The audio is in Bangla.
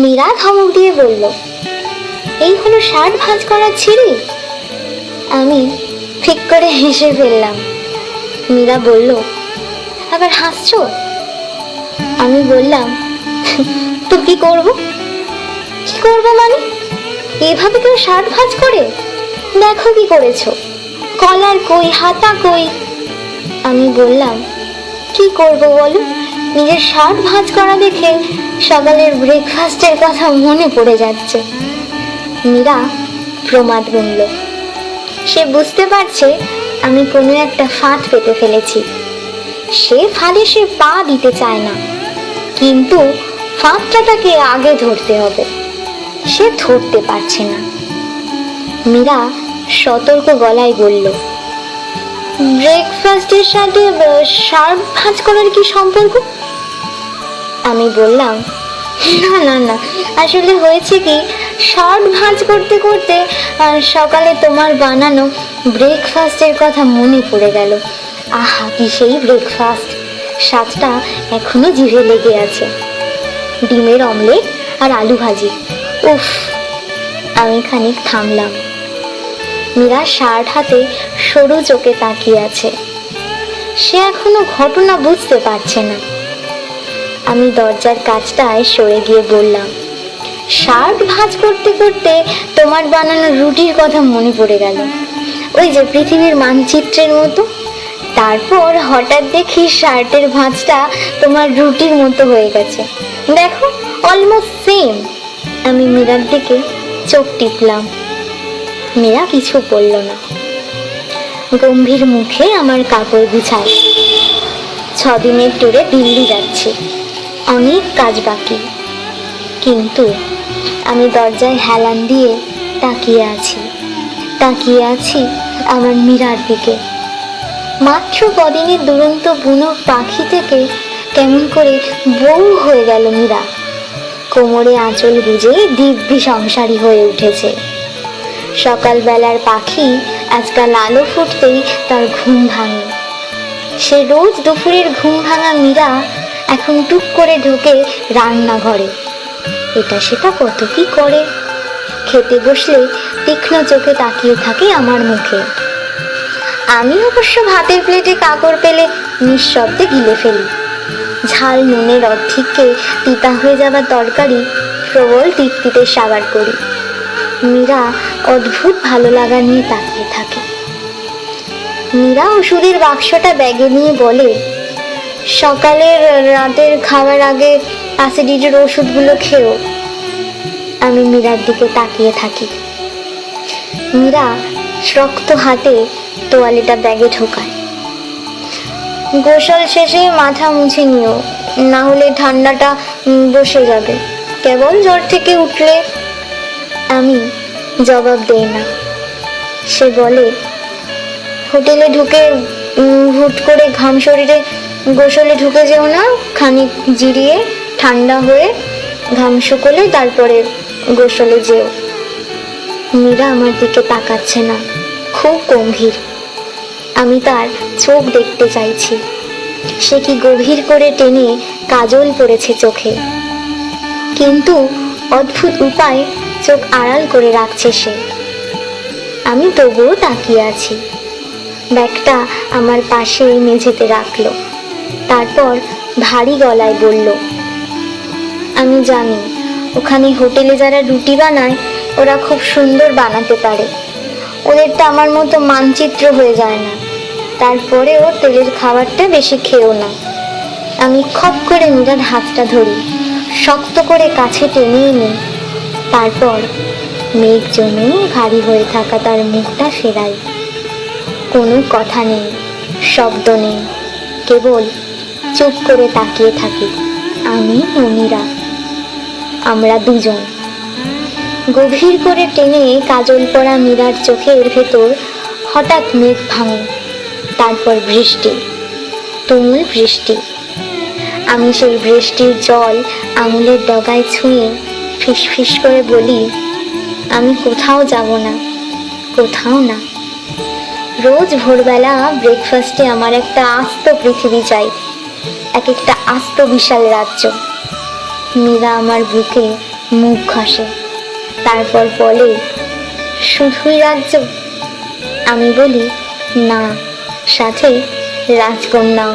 মীরা ধমক দিয়ে বলল, এই হলো শার্ট ভাঁজ করার ছিঁড়ি? আমি ঠিক করে হেসে ফেললাম। মীরা বলল, আবার হাসছো? আমি বললাম, তো কি করব? কি করব মানে? এভাবে কেউ শার্ট ভাঁজ করে? দেখো কি করেছ, কলার কই, হাতা কই? আমি বললাম, কি করব বলো? নিজের শার্ট ভাঁজ করা দেখে সকালের ব্রেকফাস্টের কথা মনে পড়ে যাচ্ছে। মীরা প্রমাদ গুনল সে বুঝতে পারছে আমি কোনো একটা ফাঁদ পেতে ফেলেছি। সে ফাঁদে সে পা দিতে চায় না, কিন্তু ফাঁদটা তাকে আগে ধরতে হবে। সে ধরতে পারছে না। মীরা সতর্ক গলায় বলল ব্রেকফাস্টের সাথে শার্ট ভাঁজ করার কি সম্পর্ক? আমি বললাম, না না না। আসলে হয়েছে কি শার্ট ভাঁজ করতে করতে সকালে তোমার বানানো ব্রেকফাস্টের কথা মনে পড়ে গেল। আহা, কি সেই ব্রেকফাস্ট স্বাদটা এখনও জিভে লেগে আছে। ডিমের অমলেট আর আলু ভাজি। উফ, আমি খানিক থামলাম। মীরা শার্ট হাতে সরু চোখে তাকিয়ে আছে। সে এখনও ঘটনা বুঝতে পারছে না। আমি দরজার কাজটায় সরে গিয়ে বললাম শার্ট ভাঁজ করতে করতে তোমার বানানো রুটির কথা মনে পড়ে গেল। ওই যে পৃথিবীর মানচিত্রের মতো। তারপর হঠাৎ দেখি শার্টের ভাঁজটা তোমার রুটির মতো হয়ে গেছে। দেখো অলমোস্ট সেম আমি মীরার দিকে চোখ টিপলাম। মীরা কিছু বলল না। গম্ভীর মুখে আমার কাপড় গুছায় ছদিনের ট্যুরে দিল্লি যাচ্ছি। অনেক কাজ বাকি। কিন্তু আমি দরজায় হেলান দিয়ে তাকিয়ে আছি। তাকিয়ে আছি আমার মীরার দিকে। মাত্র কদিনের দুরন্ত বুনো পাখি থেকে কেমন করে বউ হয়ে গেল মীরা। কোমরে আঁচল গুজে দিব্যি সংসারী হয়ে উঠেছে। সকালবেলার পাখি আজকাল আলো ফুটতেই তার ঘুম ভাঙে। সে রোজ দুপুরের ঘুম ভাঙা মীরা এখন টুক করে ঢোকে রান্নাঘরে। এটা সেটা কত কি করে? খেতে বসলে তীক্ষ্ণ চোখে তাকিয়ে থাকে আমার মুখে। আমি অবশ্য ভাতের প্লেটে কাপড় পেলে নিঃশব্দে গিলে ফেলি। ঝাল নুনের অর্ধেককে তিতা হয়ে যাবার তরকারি প্রবল তৃপ্তিতে সাবার করি। মীরা অদ্ভুত ভালো লাগা নিয়ে তাকিয়ে থাকে। মীরা ওষুধের বাক্সটা ব্যাগে নিয়ে বলে, সকালের রাতের খাওয়ার আগে অ্যাসিডিটির ওষুধগুলো খেয়েও আমি মীরার দিকে তাকিয়ে থাকি। মীরা শক্ত হাতে তোয়ালিটা ব্যাগে ঢোকায়। গোসল শেষে মাথা মুছে নিও, না হলে ঠান্ডাটা বসে যাবে। কেবল জ্বর থেকে উঠলে আমি জবাব দেই না। সে বলে, হোটেলে ঢুকে হুট করে ঘাম শরীরে গোসলে ঢুকে যেও না, খানিক জিরিয়ে ঠান্ডা হয়ে ঘাম শুকোলে তারপরে গোসলে যেও। মীরা আমার দিকে তাকাচ্ছে না, খুব গম্ভীর। আমি তার চোখ দেখতে চাইছি। সে কি গভীর করে টেনে কাজল পড়েছে চোখে। কিন্তু অদ্ভুত উপায় চোখ আড়াল করে রাখছে সে। আমি তবুও তাকিয়ে আছি। ব্যাগটা আমার পাশে মেঝেতে রাখল। তারপর ভারী গলায় বলল, আমি জানি, ওখানে হোটেলে যারা রুটি বানায়, ওরা খুব সুন্দর বানাতে পারে। ওদেরটা আমার মতো মানচিত্র হয়ে যায় না। তারপরেও তেলের খাবারটা বেশি খেও না। আমি খপ করে মীরার হাতটা ধরি, শক্ত করে কাছে টেনে এনে তারপর মেঘ জমে ভারী হয়ে থাকা তার মুখটা ফেরাই কোনো কথা নেই, শব্দ নেই, কেবল চুপ করে তাকিয়ে থাকি। আমি ও মীরা আমরা দুজন। গভীর করে টেনে কাজল পড়া মীরার চোখের ভেতর হঠাৎ মেঘ ভাঙে, তারপর বৃষ্টি, তুমুল বৃষ্টি। আমি সেই বৃষ্টির জল আঙুলের ডগায় ছুঁয়ে ফিস ফিস করে বলি, আমি কোথাও যাব না, কোথাও না। রোজ ভোরবেলা ব্রেকফাস্টে আমার একটা আস্ত পৃথিবী চাই, এক একটা আস্ত বিশাল রাজ্য। মীরা আমার বুকে মুখ ঘষে, তারপর বলে, শুধুই রাজ্য? আমি বলি, না, সাথে রাজকন্যাও।